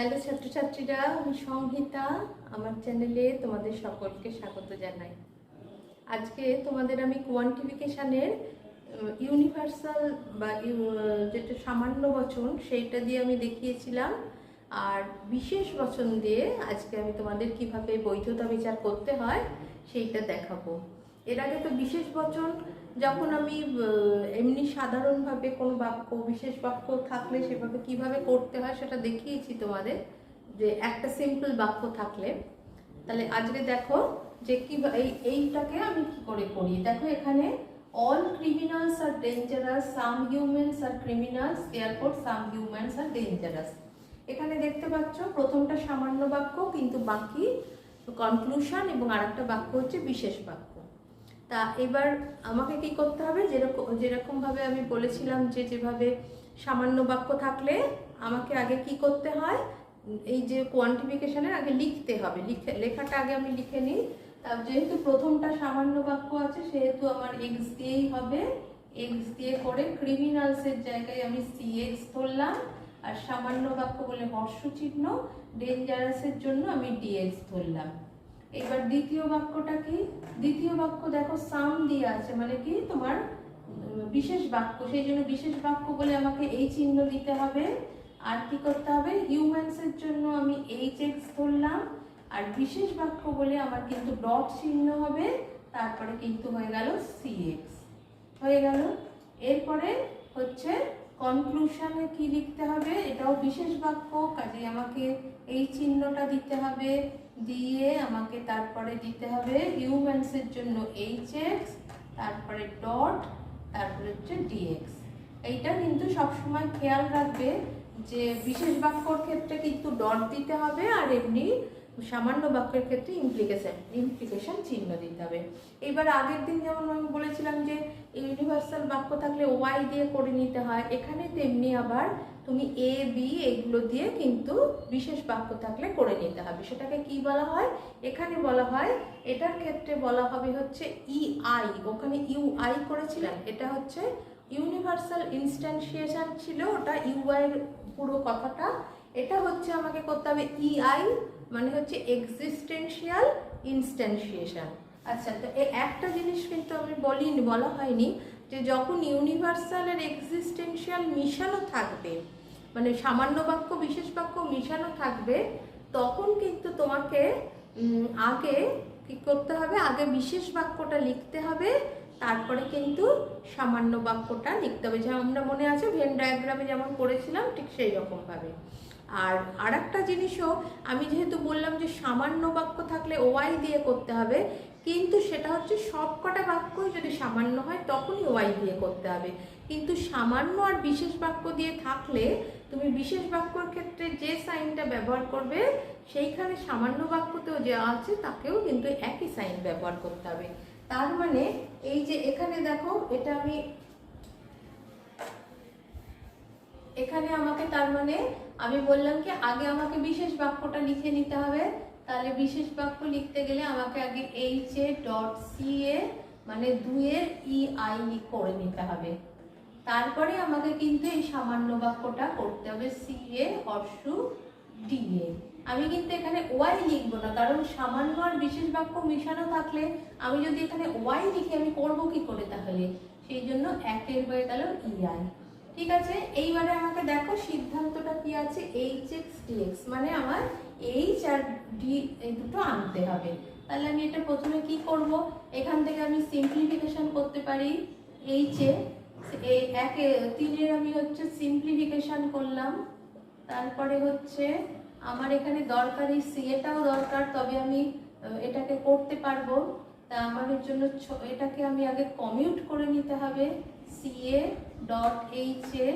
Hello ছাত্রছাত্রীরা, আমি সংহিতা, আমার চ্যানেলে তোমাদের সকলকে স্বাগত জানাই। আজকে তোমাদের আমি কোয়ান্টিফিকেশানের ইউনিভার্সাল বা যেটা সামান্য বচন, সেইটা দিয়ে আমি দেখিয়েছিলাম। আর বিশেষ বচন দিয়ে আজকে আমি তোমাদের কীভাবে বৈধতা বিচার করতে হয়, সেইটা দেখাবো। এর আগে তো বিশেষ বচন, যখন আমি এমনি সাধারণভাবে কোনো বাক্য, বিশেষ বাক্য থাকলে সেভাবে কীভাবে করতে হয় সেটা দেখিয়েছি তোমাদের, যে একটা সিম্পল বাক্য থাকলে। তাহলে আজকে দেখো যে কি এই, এইটাকে আমি কি করে করি? দেখো এখানে অল ক্রিমিনালস আর ডেঞ্জারাস সাম হিউম্যানস আর ক্রিমিনালস এয়ারপোর্ট সাম হিউম্যানস আর ডেঞ্জারাস এখানে দেখতে পাচ্ছ, প্রথমটা সামান্য বাক্য, কিন্তু বাকি কনক্লুশন এবং আরেকটা বাক্য হচ্ছে বিশেষ বাক্য। তা এবার আমাকে কি করতে হবে? যেরকম, যেরকমভাবে আমি বলেছিলাম যে যেভাবে সামান্য বাক্য থাকলে আমাকে আগে কি করতে হয়? এই যে কোয়ান্টিফিকেশনের আগে লিখতে হবে। লিখে, লেখাটা আগে আমি লিখে নিই। তা যেহেতু প্রথমটা সামান্য বাক্য আছে, সেহেতু আমার এক্স দিয়েই হবে। এক্স দিয়ে করে ক্রিমিনালসের জায়গায় আমি সি এক্স ধরলাম। আর সামান্য বাক্য বলে হর্ষ চিহ্ন ডেঞ্জারাসের জন্য আমি ডিএক্স ধরলাম। এবার দ্বিতীয় বাক্যটা কি? দ্বিতীয় বাক্য দেখো সাম দিয়ে আছে মানে কি? তোমার বিশেষ বাক্য, সেই জন্য বিশেষ বাক্য বলে আমাকে এই চিহ্ন দিতে হবে। আর কি করতে হবে? হিউম্যানসের জন্য আমি এইচ এক্স ধরলাম। আর বিশেষ বাক্য বলে আমার কিন্তু ডট চিহ্ন হবে, তারপরে কিন্তু হয়ে গেল সি এক্স হয়ে গেল? এরপরে হচ্ছে কনক্লুশনে কি লিখতে হবে? এটাও বিশেষ বাক্য কাজে আমাকে এই চিহ্নটা দিতে হবে। দিয়ে আমাকে তারপরে দিতে হবে হিউম্যানসের জন্য এইচ এক্স তারপরে ডট তারপরে হচ্ছে ডিএক্স এইটা কিন্তু সবসময় খেয়াল রাখবে যে বিশেষ বাক্যর ক্ষেত্রে কিন্তু ডট দিতে হবে আর এমনি সামান্য বাক্যের ক্ষেত্রে ইমপ্লিকেশন ইমপ্লিকেশন চিহ্ন দিতে হবে। এবার আগের দিন যেমন আমি বলেছিলাম যে ইউনিভার্সাল বাক্য থাকলে ওয়াই দিয়ে করে নিতে হয়, এখানে তেমনি আবার তুমি এ বি এগুলো দিয়ে কিন্তু বিশেষ বাক্য থাকলে করে নিতে হবে। সেটাকে কি বলা হয়? এখানে বলা হয়, এটার ক্ষেত্রে বলা হবে হচ্ছে ই আই ওখানে ইউ আই করেছিলাম। এটা হচ্ছে ইউনিভার্সাল ইনস্ট্যান্সিয়েশন ছিল, ওটা ইউআই এর পুরো কথাটা। এটা হচ্ছে আমাকে করতে হবে ইআই মানে হচ্ছে এক্সিস্টেন্সিয়াল ইনস্ট্যান্সিয়েশন আচ্ছা তো এই একটা জিনিস কিন্তু আমি বলিনি, বলা হয়নি যে যখন ইউনিভার্সালের এক্সিস্টেন্সিয়াল মিশানো থাকবে মানে সামান্য বাক্য, বিশেষ বাক্য মিশানো থাকবে, তখন কিন্তু তোমাকে আগে কি করতে হবে? আগে বিশেষ বাক্যটা লিখতে হবে, তারপরে কিন্তু সামান্য বাক্যটা লিখতে হবে। যেমন আমরা মনে আছে ভেন ডায়াগ্রামে যেমন করেছিলাম, ঠিক সেই রকমভাবে। আর আরেকটা জিনিসও আমি যেহেতু বললাম যে সামান্য বাক্য থাকলে ওয়াই দিয়ে করতে হবে, কিন্তু সেটা হচ্ছে সব কটা বাক্যই যদি সামান্য হয় তখনই ওয়াই দিয়ে করতে হবে। কিন্তু সামান্য আর বিশেষ বাক্য দিয়ে থাকলে তুমি বিশেষ বাক্যর ক্ষেত্রে যে সাইনটা ব্যবহার করবে, সেইখানে সামান্য বাক্যতেও যে আছে তাকেও কিন্তু একই সাইন ব্যবহার করতে হবে। তার মানে এই যে এখানে দেখো, এটা আমি এখানে আমাকে তার মানে আমি বললাম কি, আগে আমাকে বিশেষ বাক্যটা লিখে নিতে হবে। তাহলে বিশেষ বাক্য লিখতে গেলে আমাকে আগে H A dot C A মানে দুইয়ের ই আই করে নিতে হবে। তারপরে আমাকে কিন্তু এই সামান্য বাক্যটা করতে হবে সি এ, হর্ষু ডি এ। আমি কিন্তু এখানে ওয়াই লিখব না, কারণ সামান্য আর বিশেষ বাক্য মিশানো থাকলে আমি যদি এখানে ওয়াই লিখি, আমি করব কি করে তাহলে? সেই জন্য একের হয়ে গেল ইআই ঠিক আছে? এইবারে আমাকে দেখো সিদ্ধান্তটা কি আছে? এইচ এক্স ডিএক্স মানে আমার এইচ আর ডি এই দুটো আনতে হবে। তাহলে আমি এটা প্রথমে কি করব? এখান থেকে আমি সিম্পলিফিকেশন করতে পারি। এইচ এই একে, তিনের আমি হচ্ছে সিম্পলিফিকেশন করলাম। তারপরে হচ্ছে আমার এখানে দরকারি সি এটাও দরকার, তবে আমি এটাকে করতে পারব। তা আমাদের জন্য এটাকে আমি আগে কমিউট করে নিতে হবে। C A dot H A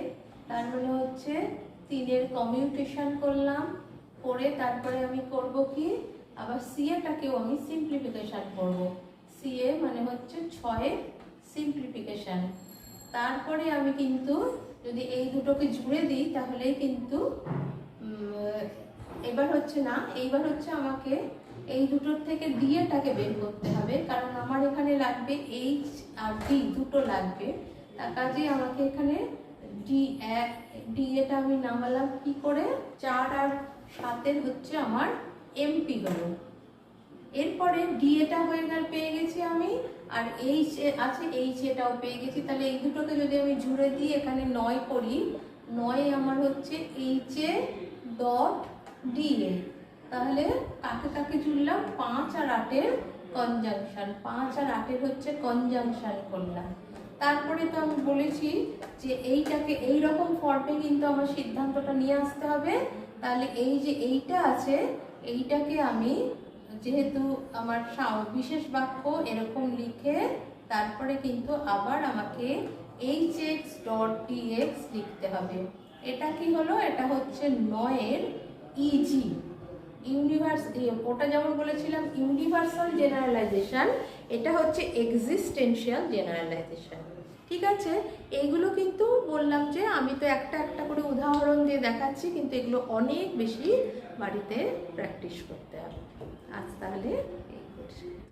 তার মানে হচ্ছে তিনের কমিউটেশন করলাম, করে তারপরে আমি করব কি? আবার সি এটাকেও আমি সিম্পলিফিকেশন করব। সি এ মানে হচ্ছে ছয়ের সিম্পলিফিকেশন তারপরে আমি কিন্তু যদি এই দুটোকে জুড়ে দিই, তাহলেই কিন্তু এবার হচ্ছে না, এইবার হচ্ছে আমাকে এই দুটোর থেকে ডিএটাকে বের করতে হবে, কারণ আমার এখানে লাগবে এইচ আর ডি দুটো লাগবে। কাজে আমাকে এখানে ডি এক ডি এটা আমি নামালাম কি করে? চার আর সাতের হচ্ছে আমার এমপি হলো। এরপরে ডি এটা হয়ে গেল, পেয়ে গেছি আমি। আর এইচ আছে এইচ এটাও পেয়ে গেছি। তাহলে এই দুটোকে যদি আমি জুড়ে দিই এখানে নয় করি, নয় আমার হচ্ছে H A dot D A তাহলে কাকে কাকে জুড়লাম? পাঁচ আর আটের কনজাংশন পাঁচ আর আটের হচ্ছে কনজাংশন করলাম। তারপরে তো আমি বলেছি যে এইটাকে এই রকম ফর্মে কিন্তু আমার সিদ্ধান্তটা নিয়ে আসতে হবে। তাহলে এই যে এইটা আছে, এইটাকে আমি যেহেতু আমার বিশেষ বাক্য এরকম লিখে তারপরে কিন্তু আবার আমাকে H X dot D X লিখতে হবে। এটা কি হলো? এটা হচ্ছে নয়ের ইজি ইউনিভার্স ওটা যেমন বলেছিলাম ইউনিভার্সাল জেনারেলাইজেশন এটা হচ্ছে এক্সিস্টেন্সিয়াল জেনারেলাইজেশন ঠিক আছে? এইগুলো কিন্তু বললাম যে আমি তো একটা একটা করে উদাহরণ দিয়ে দেখাচ্ছি, কিন্তু এগুলো অনেক বেশি বাড়িতে প্র্যাকটিস করতে হবে। আজ তাহলে এই করছি।